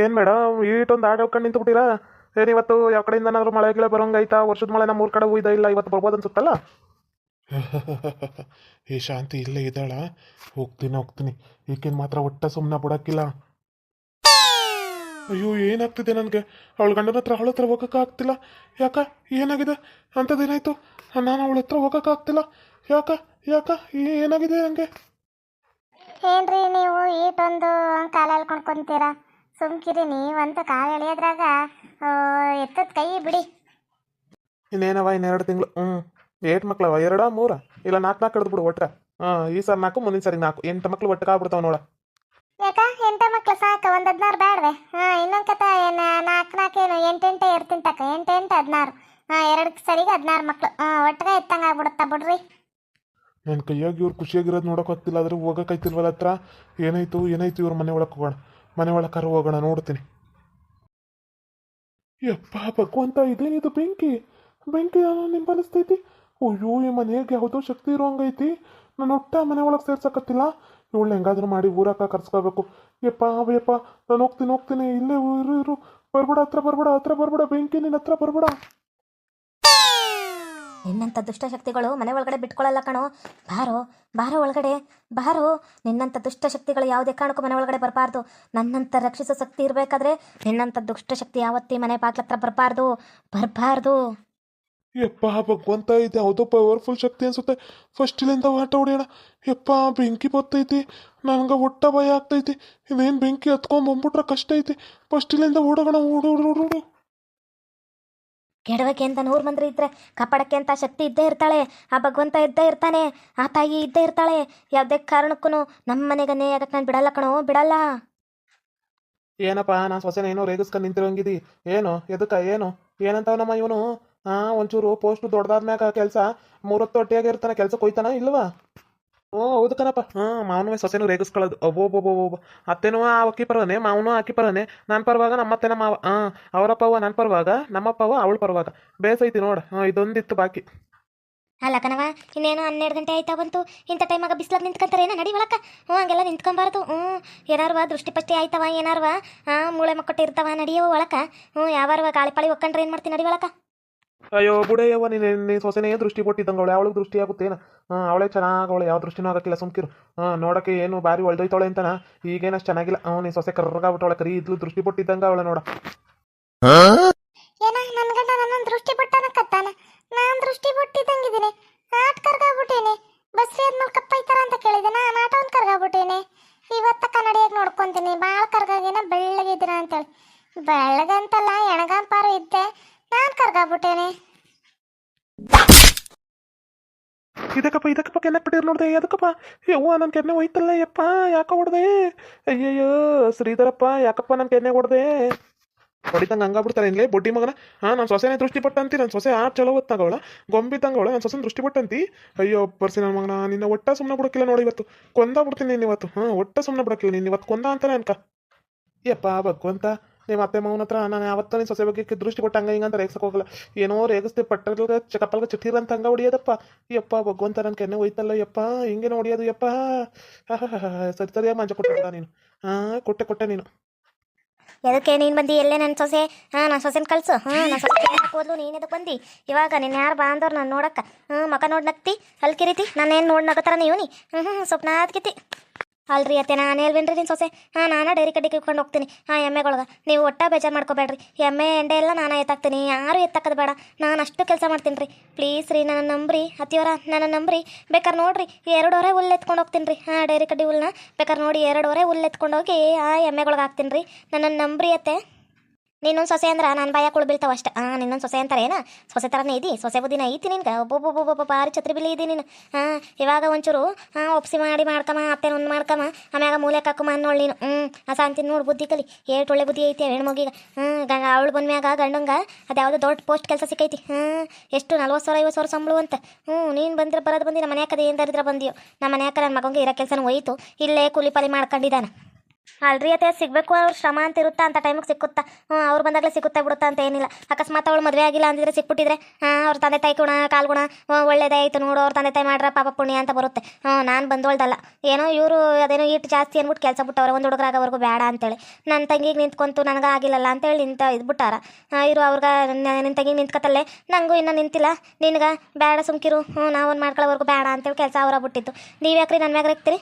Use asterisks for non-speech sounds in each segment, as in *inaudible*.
ಏನು ಮೇಡಮ್ ಇಷ್ಟೊಂದು ಆಡ ಹೇಳ್ಕೊಂಡು ನಿಂತು ಏನು ಇವತ್ತು ಯಾವ ಕಡೆಯಿಂದ ಏನಾದ್ರು ಮಳೆ ಗಿಳೆ ಬರೋಂಗೈತಾ ವರ್ಷದ ಮಳೆ ನಮ್ಮ ಊರ ಕಡೆ ಹೋಯ್ದ ಇಲ್ಲ ಇವತ್ತು ಬರ್ಬೋದು ಅನ್ಸುತ್ತಲ್ಲ? *laughs* ಏ ಶಾಂತಿ ಇಲ್ಲೇ ಇದ್ದಾಳ. ಹೋಗ್ತೀನಿ ಹೋಗ್ತೀನಿ. ಈಕಿನ ಮಾತ್ರ ಒಟ್ಟ ಸುಮ್ಮನೆ ಬಿಡೋಕ್ಕಿಲ್ಲ. ಅಯ್ಯೋ ಏನಾಗ್ತಿದೆ ನನಗೆ? ಅವಳ ಗಂಡನ ಹತ್ರ ಅವಳ ಹತ್ರ ಹೋಗೋಕ್ಕಾಗ್ತಿಲ್ಲ ಯಾಕ? ಏನಾಗಿದೆ? ಅಂಥದ್ದೇನಾಯ್ತು? ನಾನು ಅವಳ ಹತ್ರ ಹೋಗೋಕ್ಕಾಗ್ತಿಲ್ಲ ಯಾಕ? ಯಾಕ? ಏನಾಗಿದೆ ನನಗೆ ಏನ್ರಿ ನೀವು ಈಟೊಂದು ಕಾಲ ಎಳ್ಕೊಂಡು ಕುಂತೀರಾ? ಸುಮ್ಕಿರಿ ನೀವಂತ ಕಾಲು ಎಳೆಯೋದ್ರಾಗ ಎತ್ತದ ಕೈ ಬಿಡಿ. ಇನ್ನೇನವ ಇನ್ನೆರಡು ತಿಂಗಳು ಹ್ಞೂ ಏಟ್ ಮಕ್ಳವ ಎರಡ ಮೂರ? ಇಲ್ಲ ನಾಲ್ಕು ನಾಲ್ಕು ಕಡ್ದು ಬಿಡು ಒಟ್ರ. ಹಾಂ ಈ ಸರಿ ನಾಲ್ಕು ಮುಂದಿನ ಸರಿ ನಾಲ್ಕು ಎಂಟು ಮಕ್ಳು ಒಟ್ಟಿಗೆ ಆಗ್ಬಿಡ್ತಾವ ನೋಡ. ಯಾಕ? ಎಂಟ ಮಕ್ಳು ಸಾಕು ಒಂದ್ ಹದಿನಾರು ಬೇಡವೆ ಹಾ ಇನ್ನೊಂದ್ ಕಥ ಏನ ನಾಲ್ಕು ಏನು ಎಂಟೆಂಟೆ ಇರ್ತೀನಿ ತಕ. ಎಂಟೆಂಟು ಹದಿನಾರು. ಹಾ ಎರಡು ಸರಿಗೆ ಹದಿನಾರು ಮಕ್ಳು. ಹಾ ಒಟ್ಟಿಗೆ ಎತ್ತಂಗ ಆಗ್ಬಿಡುತ್ತಾ ಬಿಡ್ರಿ. ನನ್ನ ಕೈಯಾಗಿ ಇವ್ರು ಖುಷಿಯಾಗಿರೋದು ನೋಡೋಕೆ ಆಗ್ತಿಲ್ಲ ಆದ್ರೆ ಹೋಗೋಕೈತಿಲ್ವಲ್ಲ ಹತ್ರ? ಏನಾಯ್ತು ಏನಾಯ್ತು ಇವ್ರ ಮನೆ ಒಳಗೆ ಹೋಗೋಣ? ಮನೆ ಒಳಗೆ ಕರು ಹೋಗೋಣ ನೋಡ್ತೀನಿ ಯಪ್ಪ ಭಗವಂತ ಇದೇನಿದು ಬೆಂಕಿ? ಬೆಂಕಿ ನಿಂಬಲಿಸ್ತೈತಿ ಅಯ್ಯೋ, ಈ ಮನೆಗೆ ಯಾವುದೋ ಶಕ್ತಿ ಇರೋಂಗೈತಿ. ನಾನು ಒಟ್ಟ ಮನೆ ಒಳಗೆ ಸೇರ್ಸಕತ್ತಿಲ್ಲ. ಇವಳು ಹೆಂಗಾದ್ರೂ ಮಾಡಿ ಊರಕ್ಕ ಕರ್ಸ್ಕೋಬೇಕು. ಯಪ್ಪ ಯಪ್ಪ, ನಾನು ಹೋಗ್ತೀನಿ ಹೋಗ್ತೀನಿ. ಇಲ್ಲೇ ಇರು ಇರು ಬರ್ಬೇಡ, ಹತ್ರ ಬರ್ಬೇಡ ಹತ್ರ ಬರ್ಬೇಡ. ಬೆಂಕಿ ನಿನ್ನ ಹತ್ರ ಬರ್ಬೇಡ. ನಿನ್ನಂಥ ದುಷ್ಟಶಕ್ತಿಗಳು ಮನೆ ಒಳಗಡೆ ಬಿಟ್ಕೊಳ್ಳಲ್ಲ ಕಣೋ. ಬಾರೋ ಬಾರೋ ಒಳಗಡೆ, ಬಾರೋ. ನಿನ್ನಂಥ ದುಷ್ಟಶಕ್ತಿಗಳು ಯಾವುದೇ ಕಾರಣಕ್ಕೂ ಮನೆ ಒಳಗಡೆ ಬರಬಾರ್ದು. ನನ್ನಂಥ ರಕ್ಷಿಸೋ ಶಕ್ತಿ ಇರಬೇಕಾದ್ರೆ ನಿನ್ನಂಥ ದುಷ್ಟಶಕ್ತಿ ಯಾವತ್ತಿ ಮನೆ ಬಾಗ್ಲ ಹತ್ರ ಬರಬಾರ್ದು. ಬರಬಾರ್ದು. ಯಪ್ಪ ಭಗವಂತ ಇದು ಯಾವುದೋ ಪವರ್ಫುಲ್ ಶಕ್ತಿ ಅನ್ಸುತ್ತೆ. ಫಸ್ಟ್ ಇಲ್ಲಿಂದ ಆಟ ಹೊಡೆಯೋಣ. ಯಪ್ಪ ಬೆಂಕಿ ಬತ್ತೈತಿ. ನನಗೆ ಒಟ್ಟ ಭಯ ಆಗ್ತೈತಿ. ಇದೇನು ಬೆಂಕಿ ಹತ್ಕೊಂಡ್ ಬಂದ್ಬಿಟ್ರೆ ಕಷ್ಟ ಐತಿ. ಫಸ್ಟ್ ಇಲ್ಲಿಂದ ಓಡೋಣ ಓಡೋಡು ಓಡು ಓಡು ಓಡು ಕೆಡವಕ್ಕೆ ಅಂತ ನೂರು ಮಂದಿ ಇದ್ರೆ, ಕಾಪಾಡಕ್ಕೆ ಅಂತ ಶಕ್ತಿ ಇದ್ದೇ ಇರ್ತಾಳೆ, ಆ ಭಗವಂತ ಇದ್ದೇ ಇರ್ತಾನೆ, ಆ ತಾಯಿ ಇದ್ದೇ ಇರ್ತಾಳೆ, ಯಾವ್ದೇ ಕಾರಣಕ್ಕೂ ನಮ್ಮ ಮನೆಗೆ ನೇ ನಾನು ಬಿಡಲ್ಲ ಕಣೋ, ಬಿಡಲ್ಲ. ಏನಪ್ಪ ನಾ ಸೊಸೆನ ಏನೋ ರೇಗಿಸ್ಕೊಂಡು ನಿಂತಿರೋಂಗಿದಿ ಏನು, ಎದಕ್ಕ, ಏನು? ಏನಂತಾವನಮ್ಮ ಇವನು? ಹಾ ಒಂಚೂರು ಪೋಸ್ಟ್ ದೊಡ್ಡದಾದ್ಮ್ಯಾಗ ಕೆಲಸ, ಮೂರೊತ್ತು ಹೊಟ್ಟೆಯಾಗಿರ್ತಾನೆ ಕೆಲ್ಸಕ್ಕೆ ಹೋಯ್ತಾನ ಇಲ್ವಾ? ಓ, ಹೌದು ಕಣಪ್ಪ. ಹಾಂ, ಮಾವನು ಸೊಸೆನೂ ರೇಗಿಸ್ಕೊಳ್ಳೋದು. ಒಬ್ಬೊಬ್ಬೊಬ್ಬೊಬ್ಬ ಅತ್ತೆನೂ ಆ ಅಕ್ಕಿ ಪರವನೆ, ಮಾವನು ಆಕಿ ಪರವನೆ. ನನ್ನ ಪರವಾಗ ನಮ್ಮ ಅತ್ತೆನ ಮಾವ. ಹಾಂ ಅವರಪ್ಪವ ನನ್ನ ಪರವಾಗ ನಮ್ಮಪ್ಪವ ಅವಳ ಪರವಾಗ. ಬೇಸೈತಿ ನೋಡು. ಹಾಂ, ಇದೊಂದಿತ್ತು ಬಾಕಿ. ಅಲ್ಲ ಕಣವ ಇನ್ನೇನು ಹನ್ನೆರಡು ಗಂಟೆ ಆಯ್ತಾ ಬಂತು. ಇಂಥ ಟೈಮಾಗ ಬಿಸ್ಲಾಗ ನಿಂತ್ಕೊಂತಾರೇನ ನಡಿ ಒಳಕ? ಹ್ಞೂ, ಹಂಗೆಲ್ಲ ನಿಂತ್ಕೊಂಬಾರ್ದು. ಹ್ಞೂ, ಏನಾರ್ವ ದೃಷ್ಟಿಪಷ್ಟಿ ಆಯ್ತವ ಏನಾರ್ವ? ಹಾಂ, ಮೂಳೆ ಮಕ್ಕಟ್ಟು ಇರ್ತಾವ ನಡಿಯೋ ಒಳಕ? ಹ್ಞೂ, ಯಾವಾರವ ಗಾಳಿ ಪಾಳಿ ಒಕ್ಕಂಡ್ರೆ ಏನು ಮಾಡ್ತೀನಿ ನಡಿ ಒಳಕ? ಅಯ್ಯೋ ಬುಡಯ್ಯವ್ವ, ನೀನು ನೀನು ಸೊಸೆನೇ ದೃಷ್ಟಿ ಕೊಟ್ಟಿದ್ದಂಗೆ ಅವಳು. ಅವಳಿಗೆ ದೃಷ್ಟಿ ಆಗುತ್ತೇನ? ಹಾಂ ಅವಳೇ ಚೆನ್ನಾಗಿ ಅವಳು ಯಾವ ದೃಷ್ಟಿನೂ ಆಗಕ್ಕಿಲ್ಲ, ಸುಮ್ಕಿರು. ಹಾಂ ನೋಡೋಕ್ಕೆ ಏನು ಭಾರಿ ಒಳ್ದೋಯ್ತಾಳೆ ಅಂತಾನ? ಈಗೇನಷ್ಟು ಚೆನ್ನಾಗಿಲ್ಲ. ಅವನು ನೀನು ಸೊಸೆ ಕರ್ರಗಾಗ್ಬಿಟ್ಟವಳೆ ಕರಿ ಇದ್ಲು ದೃಷ್ಟಿ ಕೊಟ್ಟಿದ್ದಂಗೆ ಅವಳ ನೋಡ ಏನ ನನ್ನ ಗಂಡ ನನ್ನನ್ನು ದೃಷ್ಟಿ ಬಿಟ್ಟಾನ ಕತ್ತಾನ ನಾನ್ ದೃಷ್ಟಿ ಬಿಟ್ಟಿದ್ದಂಗಿದ್ದೀನಿ ಆಟ ಕರ್ಗಾಗ್ಬಿಟ್ಟೇನೆ ಬಸ್ರಿ ಆದ್ಮೇಲೆ ಕಪ್ಪೈತಾರ ಅಂತ ಕೇಳಿದೆ ನಾನು ಆಟ ಒಂದು ಕರ್ಗಾಗ್ಬಿಟ್ಟೇನೆ ಇವತ್ತ ಕನ್ನಡಿಯಾಗಿ ನೋಡ್ಕೊಂತೀನಿ ಭಾಳ ಕರ್ಗಾಗೇನ ಬೆಳ್ಳಗಿದ್ದೀರ ಅಂತೇಳಿ ಬೆಳ್ಳಗಂತಲ್ಲ ಎಣಗಂಪಾರು ಇದ್ದೆ ನಾನು ಕರ್ಗಾಗ್ಬಿಟ್ಟೇನೆ ಇದಕ್ಕಪ್ಪ ಇದಕ್ಕಪ್ಪ ಕೆನ್ನಕ್ ಬಿಟ್ಟಿರ್ ನೋಡ್ದೆ ಅದಕ್ಕಪ್ಪ ಯವ್ವ ನನ್ನ ಕೆನ್ನೆ ಹೋಯ್ತಲ್ಲ, ಯಪ್ಪ, ಯಾಕ ಹೊಡ್ದೆ? ಅಯ್ಯಯ್ಯೋ, ಶ್ರೀಧರಪ್ಪ, ಯಾಕಪ್ಪ ನನ್ನ ಕೆನ್ನೆ ಹೊಡ್ದೆ? ಹೊಡಿತಂಗೆ ಹಂಗಾಗ್ಬಿಡ್ತಾರೆ ಇಲ್ಲೇ ಬೊಡ್ಡಿ ಮಗನ? ಹಾಂ, ನಾನು ಸೊಸೆನೇ ದೃಷ್ಟಿ ಪಟ್ಟಂತಿ ನನ್ನ ಸೊಸೆ ಆ ಚಲೋ ಹೊತ್ತಾಗವಳ ತಂಗವಳ ನನ್ನ ಸೊಸೆನ ದೃಷ್ಟಿ ಪಟ್ಟಂತಿ ಅಯ್ಯೋ, ಬರ್ಸಿ ನನ್ನ ಮಗನ, ನಿನ್ನ ಒಟ್ಟ ಸುಮ್ಮನೆ ಬಿಡಕಿಲ್ಲ ನೋಡಿ ಇವತ್ತು. ಕೊಂದ ಬಿಡ್ತೀನಿ ನೀನು ಇವತ್ತು. ಹಾಂ, ಒಟ್ಟ ಸುಮ್ಮನೆ ಬಿಡೋಕ್ಕಿಲ್ಲ ನೀನು ಇವತ್ತು. ಕೊಂದ ಅಂತಾನೆ ಅನ್ಕ. ಯಪ್ಪ, ಭಗವಂತ. ನಿಮ್ಮ ಅತ್ತೆ ಮಾವನ ಹತ್ರ, ನಾನು ಯಾವತ್ತೂ ನಿನ್ನ ಸೊಸೆ ಬಗ್ಗೆ ದೃಷ್ಟಿ ಕೊಟ್ಟಂಗ ಹಂಗೆ ಹಿಂಗೆ ಅಂತ ರೇಗ್ಸಕ್ಕೆ ಹೋಗಲ್ಲ. ಏನೋ ರೇಗಿಸ್ತೆ ಪಟ್ಟಲ್ಗ ಕಪ್ಪಲ್ಗ ಚಿಟ್ಟಿರ ಅಂತ ಹಂಗೆ ಹೊಡಿಯೋದಪ್ಪ. ಯಪ್ಪ ಭಗವಂತ ನನ್ನ ಕೆನ್ನೆ ಹೋಯ್ತಲ್ಲ ಯಪ್ಪ ಹಿಂಗೇನು ಹೊಡಿಯೋದು ಯಪ್ಪ. ಸರಿ, ಸರಿಯಾಗಿ ಮಂಜ ಕೊಟ್ಟ ನೀನು. ಹಾ, ಕೊಟ್ಟೆ ಕೊಟ್ಟೆ ನೀನು. ಎದಕ್ಕೆ ನೀನು ಬಂದು? ಎಲ್ಲೇ ನನ್ನ ಸೊಸೆ? ಹಾಂ ನನ್ನ ಸೊಸೆನ ಕಳಿಸು. ಹಾಂ ನನ್ನ ಸೊಸೆ ಹೋದ್ಲು, ನೀನು ಎದಕ್ಕೆ ಬಂದು? ಇವಾಗ ನೀನು ಯಾರು ಬಾ ಅಂದವ್ರು ನಾನು ನೋಡಕ್ಕ? ಹ್ಞೂ ಮಕ ನೋಡಿ ನಗ್ತಿ? ಅಲ್ಲಿ ಕಿರಿತಿ ನಾನೇನು ನೋಡಿ ನಗತ್ತಾರ ನೀವು ನೀ ಹ್ಞೂ ಹ್ಞೂ ಸ್ವಲ್ಪ ನಾದ್ಕಿತಿ ಅಲ್ರಿ ಅತ್ತೆ, ನಾನು ಹೇಳ್ಬೇನ್ರಿ ನಿನ್ನ ಸೊಸೆ. ಹಾಂ, ನಾನು ಡೈರಿ ಕಡ್ಡಿ ಕಿತ್ಕೊಂಡು ಹೋಗ್ತೀನಿ. ಹಾಂ, ಎಮ್ಮೆಗೊಳಗೆ. ನೀವು ಒಟ್ಟ ಬೇಜಾರು ಮಾಡ್ಕೋಬೇಡ್ರಿ. ಎಮ್ಮೆ, ಎಂಡೆ ಎಲ್ಲ ನಾನು ಎತ್ತಾಕ್ತೀನಿ. ಯಾರು ಎತ್ತಾಕದು ಬೇಡ. ನಾನು ಅಷ್ಟು ಕೆಲಸ ಮಾಡ್ತೀನಿ ರೀ ಪ್ಲೀಸ್ ರೀ, ನನ್ನ ನಂಬ್ರಿ. ಅತ್ತಿಯವರ, ನನ್ನ ನಂಬ್ರಿ. ಬೇಕಾದ್ರೆ ನೋಡ್ರಿ ಎರಡೂವರೆ ಹುಲ್ಲು ಎತ್ಕೊಂಡು ಹೋಗ್ತೀನಿ ರೀ ಹಾಂ, ಡೈರಿ ಕಡ್ಡಿ ಹುಲ್ಲನ್ನ ಬೇಕಾರೆ ನೋಡಿ ಎರಡೂವರೆ ಹುಲ್ಲು ಎತ್ಕೊಂಡು ಹೋಗಿ ಆ ಎಮ್ಮೆಗಳಿಗೆ ಹಾಕ್ತೀನಿ ರೀ ನನ್ನ ನಂಬ್ರಿ ಅತ್ತೆ. ನಿನ್ನೊಂದು ಸೊಸೆ ಅಂದ್ರೆ ನಾನು ಬಾಯ ಕುಳು ಬೀಳ್ತಾವ ಅಷ್ಟೇ. ಹಾಂ ನಿನ್ನೊಂದು ಸೊಸೆ ಏನ? ಸೊಸೆ ಥರನೇ ಇದಿ? ಸೊಸೆ ಬುದ್ಧಿನ ಐತಿ ನಿನ್ಗೆ? ಒಬ್ಬೊಬ್ಬೊಬ್ಬೊಬ್ಬ ಭಾರಿ ಛತ್ರಿ ಬಿಲಿ ಇದಿ ನೀನು. ಹಾಂ ಇವಾಗ ಒಂಚೂರು ಹಾಂ ಒಪ್ಸಿ ಮಾಡಿ ಮಾಡ್ಕಮ್ಮ ಅತ್ತೆ ಒಂದು ಮಾಡ್ಕಮ್ಮ ಆಮ್ಯಾಗ ಮೂಲೆ ಕಾಕಮ್ಮ ಅನ್ನೋಳು ನೀನು. ಹ್ಞೂ ಆ ಶಾಂತಿ ನೋಡಿ ಬುದ್ಧಿ ಕಲಿ. ಏಟ್ ಒಳ್ಳೆ ಬುದ್ಧಿ ಐತಿ, ಹೆಣ್ಮಗಿಗೆ. ಹ್ಞೂ ಗ ಅವಳು ಬಂದ್ಮ್ಯಾಗ ಗಂಡಂಗ, ಅದು ಯಾವುದೋ ದೊಡ್ಡ ಪೋಸ್ಟ್ ಕೆಲಸ ಸಿಕ್ಕೈತಿ. ಹಾಂ ಎಷ್ಟು ನಲ್ವತ್ತು ಸಾವಿರ ಐವತ್ತು ಸಾವಿರ ಸಂಬಳು ಅಂತ. ಹ್ಞೂ ನೀನು ಬಂದ್ರೆ ಬರೋದು ಬಂದಿ ನಮ್ಮ ಮನ್ಯಾಗ ಏನು ದರಿದ್ರ ಬಂದಿಯೋ? ನಮ್ಮ ಮನೆಯಾಕ ನನ್ನ ಮಗಂಗೆ ಇರೋ ಕೆಲಸನೂ ಹೋಯಿತು ಇಲ್ಲೇ ಕೂಲಿ ಪಾಲಿ ಮಾಡ್ಕೊಂಡಿದ್ದಾನೆ. ಅಲ್ರಿ ಅತ್ತೆ, ಸಿಗಬೇಕು ಅವ್ರ ಶ್ರಮ ಅಂತ ಇರುತ್ತಾ? ಅಂತ ಟೈಮಿಗೆ ಸಿಕ್ಕುತ್ತಾ? ಹ್ಞೂ ಅವ್ರು ಬಂದಾಗಲೇ ಸಿಕ್ಕುತ್ತಾ ಬಿಡುತ್ತಾ ಅಂತ ಏನಿಲ್ಲ. ಅಕಸ್ಮಾತ್ ಅವಳು ಮದುವೆ ಆಗಿಲ್ಲ ಅಂದಿದ್ರೆ ಸಿಕ್ಬಿಟ್ಟಿದ್ರೆ, ಹಾಂ, ಅವ್ರ ತಂದೆ ತಾಯಿ ಗುಣ ಕಾಲು ಗುಣ ಒಳ್ಳೇದೇ ಆಯಿತು ನೋಡು, ಅವ್ರ ತಂದೆ ತಾಯಿ ಮಾಡ್ರ ಪಾಪ ಪುಣ್ಯ ಅಂತ ಬರುತ್ತೆ. ನಾನು ಬಂದೋಳ್ದಲ್ಲ. ಏನೋ ಇವರು ಅದೇನೋ ಇಟ್ಟು ಜಾಸ್ತಿ ಅಂದ್ಬಿಟ್ಟು ಕೆಲಸ ಬಿಟ್ಟವ್ರೆ, ಒಂದು ಹುಡುಗರಾಗವ್ರಿಗೂ ಬೇಡ ಅಂತೇಳಿ. ನನ್ನ ತಂಗಿಗೆ ನಿಂತ್ಕೊಂತು ನನಗೆ ಆಗಿಲ್ಲಲ್ಲ ಅಂತೇಳಿ ನಿಂತ ಇದ್ಬಿಟ್ಟಾರ. ಇರು, ಅವ್ರಿಗೆ ನಿನ್ನ ತಂಗಿಗೆ ನಿಂತ್ಕತ್ತಲ್ಲೇ? ನಂಗೂ ಇನ್ನೂ ನಿಂತಿಲ್ಲ. ನಿನಗೆ ಬೇಡ ಸುಮ್ಕಿರು. ಹ್ಞೂ ನಾವೊಂದು ಮಾಡ್ಕೊಳ್ಳೋವರೆಗೂ ಬೇಡ ಅಂತೇಳಿ ಕೆಲಸ ಅವರ ಬಿಟ್ಟಿತ್ತು ನೀವು ಯಾಕ್ರಿ ನನ್ನ ಮ್ಯಾಗ ಇರ್ತೀರಿ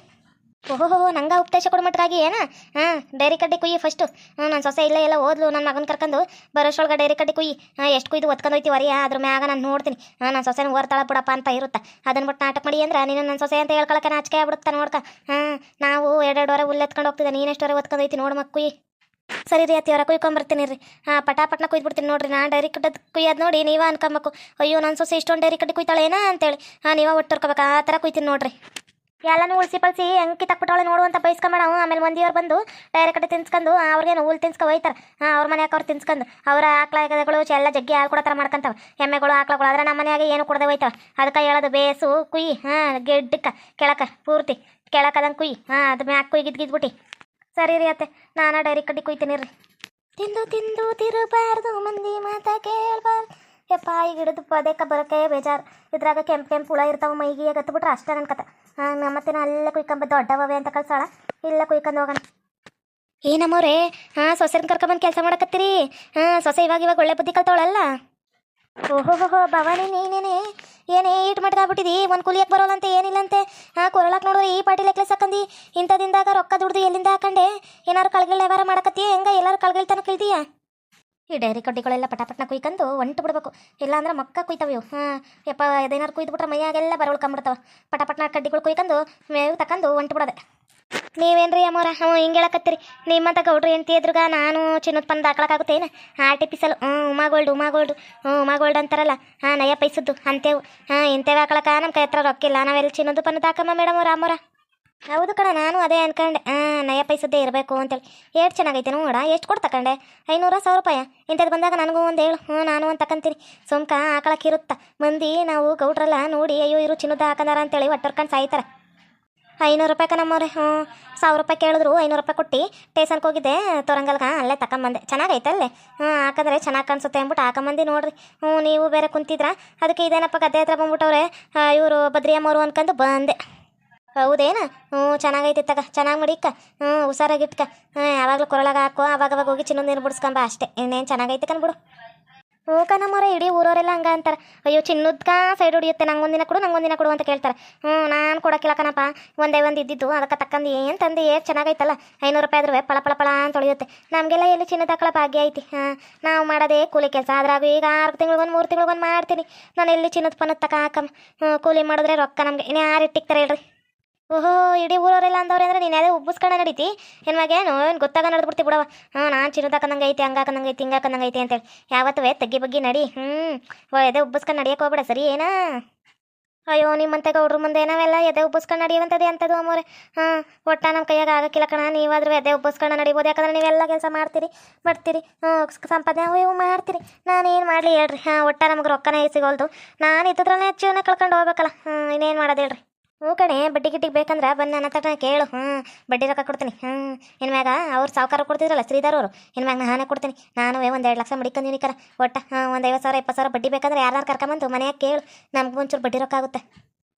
ಓಹೋ ನಂಗೆ ಉಪದೇಶ ಕೊಡು ಮಟ್ಟಾಗಿ ಏನ? ಹಾಂ, ಡೈರಿ ಕಡ್ಡಿ ಕುಯ್ಯಿ ಫಸ್ಟು ಹ್ಞೂ ನನ್ನ ಸೊಸೆ ಇಲ್ಲ ಎಲ್ಲ ಓದ್ಲು ನನ್ನ ಮಗನ ಕರ್ಕೊಂಡು ಬರೋಷ್ಟೊಳಗೆ ಡೈರಿ ಕಡ್ಡಿ ಕುಯ್ಯಿ. ಹಾಂ, ಎಷ್ಟು ಕುಯ್ದು ಒತ್ಕೊಂಡು ಹೋಯ್ತಿ ವರಿಯ ಅದ್ರ ಮ್ಯಾಗ ನಾನು ನೋಡ್ತೀನಿ. ಹಾಂ ನನ್ನ ಸೊಸೆನ ಓರ್ತಾಳ ಬಿಡಪ್ಪ ಅಂತ ಇರುತ್ತೆ. ಅದನ್ನ ಬಿಟ್ಟು ನಾಟಕ ಮಾಡಿ ಅಂದ್ರೆ, ನೀನು ನನ್ನ ಸೊಸೆ ಅಂತ ಹೇಳ್ಕೊಳಕ್ಕೆ ನಾಚಿಕೆ ನೋಡ್ಕ. ಹಾಂ, ನಾವು ಎರಡೆರಡುವರೆ ಹುಲ್ಲು ಎತ್ಕೊಂಡು ಹೋಗ್ತಿದ್ದೆ ನೀನು ಎಷ್ಟುವರೆ ಒತ್ಕೊಂಡು ಹೋಯ್ತಿ ನೋಡು ಮಕ್ಕ ಸರಿ ರೀ ಅತ್ತಿಯವರ ಕುಯ್ಕೊಂಬರ್ತೀನಿ ರೀ. ಹಾಂ, ಪಟಾಪಟ್ನ ಕುಯ್ದ್ಬಿಡ್ತೀನಿ ನೋಡ್ರಿ, ನಾನು ಡೈರಿ ಕಟ್ಟದ್ ಕುಯ್ಯೋದು ನೋಡಿ, ನೀವೇ ಅನ್ಕೊಂಬೇಕು. ಅಯ್ಯೋ ನನ್ನ ಸೊಸೆ ಇಷ್ಟೊಂದು ಡೈರಿ ಕಟ್ಟಿ ಕುಯ್ತಾಳೇನಾ ಅಂತೇಳಿ. ಹಾಂ, ನೀವೇ ಒಟ್ಟು ಆ ಥರ ಕುಯ್ತೀನಿ ನೋಡ್ರಿ. ಎಲ್ಲನೂ ಉಳಿಸಿ ಪಳಿಸಿ ಹೆಂಗೆ ಕಿತ್ತಾಕ್ಬಿಟ್ಟವಳೆ ನೋಡುವಂತ ಬೈಸ್ಕೊಂಬೇಡ ಅವ ಆಮೇಲೆ ಮಂದಿಯವ್ರು ಬಂದು ಡೈರೆಕ್ಟ್ ಕಡೆ ತಿನ್ಸ್ಕೊಂಡು ಅವ್ರಿಗೇನು ಹುಲ್ ತಿನ್ಸ್ಕೊ ಹೋಯ್ತಾರೆ ಹಾಂ, ಅವ್ರ ಮನೆಯಾಗ ಅವ್ರು ತಿನ್ಸ್ಕೊಂಡು ಅವರ ಆಕಳಗಳು ಎಲ್ಲ ಜಗ್ಗಿ ಹಾಲು ಕೊಡೋ ಥರ ಮಾಡ್ಕೊಂತಾವ. ಎಮ್ಮೆಗಳು, ಆಕಳಗಳು, ಆದ್ರೆ ನಮ್ಮ ಮನೆಯಾಗ ಏನು ಕೊಡದೆ ಹೋಯ್ತಾವೆ ಅದಕ್ಕೆ ಹೇಳೋದು ಬೇಸು, ಕುಯ್, ಹಾಂ, ಗೆಡ್ಡಕ್ಕೆ, ಕೆಳಕ, ಪೂರ್ತಿ. ಕೆಳಕದಂಗೆ ಕುಯ್, ಹಾಂ, ಅದು ಮ್ಯಾಕ್ ಕುಯ್ ಗಿದ್ಬಿಟ್ಟು ಸರಿ ರೀ ಅತ್ತೆ, ನಾನು ಡೈರಿ ಕಡ್ಡಿ ಕುಯ್ತೀನಿ ರೀ. ತಿಂದು ತಿಂದು ತಿರುಬಾರ್ದು, ಮಂದಿ ಮಾತಾ ಕೇಳಬಾರ್ದು. ಯಪ್ಪ ಈಗ ಹಿಡಿದು ಪದೇಕ ಬರೋಕೆ ಬೇಜಾರು. ಇದ್ರಾಗ ಕೆಂಪು ಕೆಂಪು ಹುಳ ಇರ್ತಾವ ಮೈಗೆ ಗತ್ಬಿಟ್ರೆ ಅಷ್ಟೇ ನನ್ನ ಕತೆ. ನಮ್ಮ ಮತ್ತೆ ಅಲ್ಲೇ ಕುಯ್ಕೊಂಬ ದೊಡ್ಡವೇ ಅಂತ ಕಳ್ಸಾಳ. ಇಲ್ಲ ಕುಯ್ಕೊಂಡು ಹೋಗೋಣ. ಏನಮ್ಮವ್ರೆ ಹಾಂ ಸೊಸೆನ ಕರ್ಕೊಂಬಂದು ಕೆಲಸ ಮಾಡಕತ್ತೀರಿ? ಹಾಂ ಸೊಸೆ ಇವಾಗ ಇವಾಗ ಒಳ್ಳೆ ಬುದ್ಧಿ ಕಲ್ತವಳಲ್ಲ? ಓಹೋ ಭವಾನಿ ನೀನೇನೆ? ಏನೇ ಈಟ್ ಮಟ್ಕಾಗ್ಬಿಟ್ಟಿದಿ ಒಂದು ಕುಲಿಯಕ್ಕೆ ಬರೋಲ್ಲ ಅಂತ ಏನಿಲ್ಲಂತೆ? ಹಾಂ ಕೊರಳಕ್ಕೆ ನೋಡಿದ್ರೆ ಈ ಪಾಟಿ ಲೆಕ್ಲೆ ಸಾಕಂದಿ ಇಂಥದಿಂದಾಗ ರೊಕ್ಕ ದುಡ್ದು ಎಲ್ಲಿಂದ ಹಾಕಂಡೆ? ಏನಾರು ಕಳ್ಗಳ ವ್ಯವಹಾರ ಮಾಡಕತ್ತೀಯ? ಹೆಂಗ? ಎಲ್ಲರೂ ಕಳ್ಗಳ ತನಕ ಇಳ್ದೀಯ ಈ ಡೈರಿ ಕಡ್ಡಿಗಳೆಲ್ಲ ಪಟಾಪಟ್ನ ಕುಯ್ಕೊಂಡು ಒಂಟು ಬಿಡ್ಬೇಕು. ಇಲ್ಲಾಂದ್ರೆ ಮಕ್ಕ ಕುಯ್ತವೆ ಇವು. ಹಾಂ ಯಪ್ಪ ಅದೇನಾರು ಕುಯ್ದುಬಿಟ್ರೆ ಮೈಯಾಗೆಲ್ಲ ಬರಳ್ಕೊಂಬಿಡ್ತಾವ ಪಟಾಪಟ್ನ ಕಡ್ಡಿಗಳು ಕುಯ್ಕೊಂಡು ಮೇವು ತಕೊಂಡು ಒಂಟು ಬಿಡೋದೆ. ನೀವೇನ್ರಿ ಅಮ್ಮವ್ರ? ಹ್ಞೂ, ಹಿಂಗೆ ಹೇಳಕತ್ತೀರಿ. ನಿಮ್ಮಂತ ಗೌಡ್ರು ಹೆಂಡ್ತಿ ಎದುರುಗ ನಾನು ಚಿನ್ನದ ಪನ್ ದಾಖಲಾಗುತ್ತೇನು ಆರ್ಟಿಫಿಷಲ್. ಹ್ಞೂ, ಉಮಾ ಗೋಲ್ಡ್ ಉಮಾ ಗೋಲ್ಡ್. ಹ್ಞೂ, ಉಮಾ ಗೋಲ್ಡ್ ಅಂತಾರಲ್ಲ. ಹಾಂ, ನಯ ಪೈಸದ್ದು. ಅಂತೇವು. ಹಾಂ ಇಂಥವು ಹಾಕೊಳಕ ನಮ್ಮ ಕೈ ಹತ್ರ ರೊಕ್ಕಿಲ್ಲ ನಾವೆಲ್ಲ ಚಿನ್ನದ ಪನ್ ಹಾಕಮ್ಮ ಮೇಡಮ್ ಅವ್ರ ಅಮ್ಮೋರ ಹೌದು ಕಣ, ನಾನು ಅದೇ ಅನ್ಕೊಂಡೆ. ನಯ ಪೈಸದ್ದೇ ಇರಬೇಕು ಅಂತೇಳಿ. ಎಷ್ಟು ಚೆನ್ನಾಗೈತೆ ನೋಡ, ಎಷ್ಟು ಕೊಟ್ಟು ತಕೊಂಡೆ ಐನೂರ ಸಾವಿರ ರೂಪಾಯಿ. ಇಂಥದ್ದು ಬಂದಾಗ ನನಗೂ ಒಂದು ಹೇಳು. ಹ್ಞೂ, ನಾನು ಒಂದು ತಕೊಂತೀನಿ ಸುಮ್ಕ ಆಕಳಕ್ಕೆ ಇರುತ್ತಾ. ಮಂದಿ ನಾವು ಗೌಡ್ರಲ್ಲ ನೋಡಿ, ಅಯ್ಯೋ ಇರು ಚಿನ್ನದ ಹಾಕಂದಾರ ಅಂತೇಳಿ ಒಟ್ಟರ್ಕೊಂಡು ಸಾಯ್ತಾರೆ. ಐನೂರು ರೂಪಾಯಿ ನಮ್ಮವ್ರೆ ಹ್ಞೂ. ಸಾವಿರ ರೂಪಾಯಿ ಕೇಳಿದ್ರು, ಐನೂರು ರೂಪಾಯಿ ಕೊಟ್ಟು ಟೇಷನ್ಗೆ ಹೋಗಿದ್ದೆ. ತೊರಂಗಲ್ಗ ಅಲ್ಲೇ ತಕೊಂಬಂದೆ. ಚೆನ್ನಾಗೈತೆ ಅಲ್ಲೇ. ಹ್ಞೂ, ಹಾಕಿದ್ರೆ ಚೆನ್ನಾಗಿ ಕಾಣಿಸುತ್ತೆ ಅಂದ್ಬಿಟ್ಟು ಹಾಕೊಂಬಂದು ನೋಡ್ರಿ. ಹ್ಞೂ, ನೀವು ಬೇರೆ ಕುಂತಿದ್ರ? ಅದಕ್ಕೆ ಇದೇನಪ್ಪ ಗದ್ದೆ ಹತ್ರ ಬಂದ್ಬಿಟ್ಟವ್ರೆ ಇವರು ಬದ್ರಿಯಮ್ಮವರು ಅನ್ಕೊಂಡು ಬಂದೆ. ಹೌದೇನ? ಹ್ಞೂ, ಚೆನ್ನಾಗೈತಿ ತಗ. ಚೆನ್ನಾಗಿ ಮಡಿಕ್ಕ ಹ್ಞೂ ಹುಷಾರಾಗಿಟ್ಕ ಹಾಂ ಯಾವಾಗಲೂ ಕೊರಳಾಗ ಹಾಕೋ, ಅವಾಗವಾಗ ಹೋಗಿ ಚಿನ್ನೊಂದು ನೀರು ಬಿಡಿಸ್ಕೊಂಬ ಅಷ್ಟೇ. ಇನ್ನೇನು ಚೆನ್ನಾಗೈತೆ ಕಣ್ಬಿಡು ಹ್ಞೂ ಕಣಮ್ಮವ್ರೆ, ಇಡೀ ಊರವರೆಲ್ಲ ಹಂಗ ಅಂತಾರೆ. ಅಯ್ಯೋ, ಚಿನ್ನದ್ಕ ಸೈಡ್ ಹೊಡಿಯುತ್ತೆ. ನಂಗೊಂದಿನ ಕೊಡು ನಂಗೊಂದಿನ ಕೊಡು ಅಂತ ಕೇಳ್ತಾರೆ. ಹ್ಞೂ, ನಾನು ಕೊಡೋಕ್ಕಿಲ್ಲ ಕಣಪ್ಪ. ಒಂದೇ ಒಂದು ಇದ್ದಿದ್ದು, ಅದಕ್ಕೆ ತಕ್ಕಂದು ಏನು ತಂದು, ಏನು ಚೆನ್ನಾಗೈತಲ್ಲ. ಐನೂರು ರೂಪಾಯಿ ಆದ್ರೂ ಪಳ ಪಳ ಪಳ ಅಂತ ಹೊಳಿಯುತ್ತೆ ನಮಗೆಲ್ಲ ಎಲ್ಲಿ ಚಿನ್ನದ ಹಾಕಳ ಭಾಗ್ಯ ಐತಿ. ಹಾಂ, ನಾವು ಮಾಡೋದೇ ಕೂಲಿ ಕೆಲಸ. ಅದ್ರಾಗ ಈಗ ಆರು ತಿಂಗಳಿಗೊಂದು, ಮೂರು ತಿಂಗಳಿಗೊಂದು ಮಾಡ್ತೀನಿ. ನಾನು ಎಲ್ಲಿ ಚಿನ್ನದ ಪನ್ನದ ತಕ ಹಾಕಮ್ಮ. ಹ್ಞೂ, ಕೂಲಿ ಮಾಡಿದ್ರೆ ರೊಕ್ಕ ನಮಗೆ. ಇನ್ನು ಯಾರು ಇಟ್ಟಿಕ್ತಾರೆ ಹೇಳ್ರಿ. ಓಹೋ, ಇಡೀ ಊರವರೆಲ್ಲ ಅಂದವ್ರೆ ಅಂದ್ರೆ ನೀನು ಯಾವುದೇ ಉಬ್ಬಿಸ್ಕೊಂಡ ನಡೀತಿ? ಹೆಣ್ಮಗೇನು ಏನು ಗೊತ್ತಾಗ ನಡೆದ್ಬಿಡ್ತಿ ಬಿಡವ ಹಾಂ, ನಾನು ಚಿನ್ನದಾಕಂದಂಗೆ ಐತಿ, ಹಂಗೆ ಹಾಕಂದಂಗೆ ಐತಿ, ಹಿಂಗೆ ಹಾಕಂದಂಗೆ ಐತಿ ಅಂತೇಳಿ. ಯಾವತ್ತುವೆ ತಗ್ಗಿ ಬಗ್ಗಿ ನಡಿ. ಹ್ಞೂ ಓ, ಎದೆ ಉಬ್ಬಿಸ್ಕೊಂಡು ನಡಿಯಕ್ಕೆ ಹೋಗ್ಬೇಡ, ಸರಿ, ಏನಾ? ಅಯ್ಯೋ, ನಿಮ್ಮಂತೆ ಗೌಡ್ರ ಮುಂದೆ ನಾವೆಲ್ಲ ಎದೆ ಉಬ್ಬಿಸ್ಕೊಂಡು ನಡಿಯುವಂಥದ್ದು ಅಂಥದ್ದು ಅಮ್ಮೋರೆ ಹಾಂ, ಒಟ್ಟ ನಮ್ಮ ಕೈಯಾಗ ಆಗಕ್ಕಿಲ್ಲ ಕಣ, ನೀವಾದರೂ ಎದೆ ಉಬ್ಬಿಸ್ಕೊಂಡು ನಡಿಬೋದು. ಯಾಕಂದ್ರೆ ನೀವೆಲ್ಲ ಕೆಲಸ ಮಾಡ್ತೀರಿ, ಬರ್ತೀರಿ ಹ್ಞೂ ಸಂಪಾದನೆ ಇವು ಮಾಡ್ತೀರಿ. ನಾನು ಏನು ಮಾಡಲಿ ಹೇಳ್ರಿ. ಹಾಂ, ಒಟ್ಟ ನಮಗೆ ರೊಕ್ಕನೇ ಸಿಗೋಲ್ದು. ನಾನು ಇದ್ದದ್ರಲ್ಲೇ ಜೀವನ ಕಳ್ಕೊಂಡು ಹೋಗ್ಬೇಕಲ್ಲ. ಹ್ಞೂ ಇನ್ನೇನು ಮಾಡೋದು ಹೇಳ್ರಿ. ಹ್ಞೂ ಕಣೆ, ಬಡ್ಡಿ ಗಿಟ್ಟಿಗೆ ಬೇಕಂದ್ರೆ ಬಂದು ನನ್ನ ಹತ್ರ ಕೇಳು. ಹ್ಞೂ, ಬಡ್ಡಿ ರೊಕ್ಕ ಕೊಡ್ತೀನಿ. ಹ್ಞೂ ಇನ್ಮ್ಯಾಗ ಅವ್ರು ಸಾವುಕಾರ ಕೊಡ್ತಿದ್ರಲ್ಲ ಶ್ರೀಧರ್ ಅವರು ಇನ್ಮ್ಯಾಗ ನಾನೇ ಕೊಡ್ತೀನಿ. ನಾನು ಒಂದು ಎರಡು ಲಕ್ಷ ಮಡಿಕೊಂದಿನಿ ಕರ ಒಟ್ಟ ಹಾಂ ಒಂದು ಐವತ್ತು ಸಾವಿರ ಇಪ್ಪತ್ತು ಸಾವಿರ ಬಡ್ಡಿ ಬೇಕಂದ್ರೆ ಯಾರು ಕರ್ಕೊಂಬಂದು ಮನೆಯಾಗ ಕೇಳು. ನಮ್ಗೆ ಒಂಚೂರು ಬಡ್ಡಿ ರೊಕ್ಕ ಆಗುತ್ತೆ.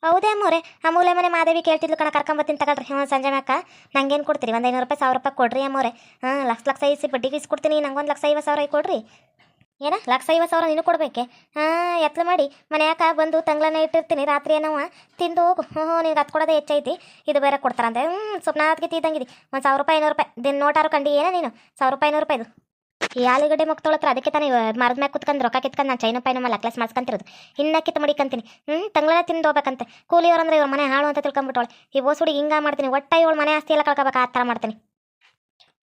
ಹೌದೇ ಅಮ್ಮವ್ರೆ ಆ ಮೂಲೆ ಮನೆ ಮಾದೇವಿ ಕೇಳ್ತಿದ್ಲು ಕಣ ಕರ್ಕೊಂಬತ್ತೀನಿ ತಗೊಳ್ರಿ. ಹ್ಞೂ, ಸಂಜೆ ಮ್ಯಾಕ ನಂಗೇನು ಕೊಡ್ತೀರಿ? ಒಂದು ಐನೂರು ರೂಪಾಯಿ, ಸಾವಿರ ರೂಪಾಯಿ ಕೊಡ್ರಿ ಅಮ್ಮೋರೆ. ಹಾಂ ಲಕ್ಷ ಲಕ್ಷ ಐಸಿ ಬಡ್ಡಿಗೆ ಇಸ್ಕೊಡ್ತೀನಿ ನಂಗೆ ಒಂದು ಲಕ್ಷ ಐವತ್ತು ಸಾವಿರ ಕೊಡ್ರಿ. ಏನ? ಲಕ್ಷ ಐವತ್ತು ಸಾವಿರ ನೀನು ಕೊಡ್ಬೇಕೆ? ಹಾಂ ಎತ್ಲ ಮಾಡಿ. ಮನ್ಯಾಕ ಬಂದು ತಂಗ್ಳನ್ನ ಇಟ್ಟಿರ್ತೀನಿ. ರಾತ್ರಿ ಏನವ? ತಿಂದು ಹೋಗು. ಹ್ಞೂ ನಿನಗೆ ಹತ್ತು ಕೊಡೋದೇ ಹೆಚ್ಚೈತಿ. ಇದು ಬೇರೆ ಕೊಡ್ತಾರಂತೆ ಹ್ಞೂ ಸ್ವಪ್ನ ಅದಕ್ಕೆ ಇದ್ದಂಗಿದೆ. ಒಂದು ಸಾವಿರ ರೂಪಾಯಿ ಐನೂರು ರೂಪಾಯಿ. ದಿನ ನೋಟಾರು ಕಂಡಿ ಏನ ನೀನು? ಸಾವಿರ ರೂಪಾಯಿ ಐನೂರು ರೂಪಾಯಿದು ಈ ಆಲೂಗಡ್ಡೆ ಮಕ್ ತೊಳತ್ರ ಅದಕ್ಕೆ ತಾನೇ ಮರದ ಮ್ಯಾಗ ಕುತ್ಕೊಂಡು ರೊಕ್ಕ ಕಿತ್ಕೊಂಡು ನಾನು ಚೈನ ಪೈನ ಮೇಲೆ ಅಕ್ಲೆಸ್ ಮಾಡ್ಸ್ಕೊಂತಿರೋದು. ಇನ್ನ ಮಡಿಕಂತೀನಿ. ಹ್ಞೂ ತಂಗ್ಳನ್ನ ತಿಂದು ಹೋಗ್ಬೇಕಂತೆ. ಕೂಲಿಯವ್ರಂದ್ರೆ ಇವ್ರ ಮನೆ ಹಾಳು ಅಂತ ತಿಳ್ಕೊಂಬಿಟ್ಟವಳೆ. ಈ ಓಸುಡಿ ಹಿಂಗೆ ಮಾಡ್ತೀನಿ. ಒಟ್ಟ ಇವಳು ಮನೆ ಆಸ್ತಿ ಎಲ್ಲ ಕಳ್ಕೊಬೇಕು. ಆ ಥರ ಮಾಡ್ತೀನಿ.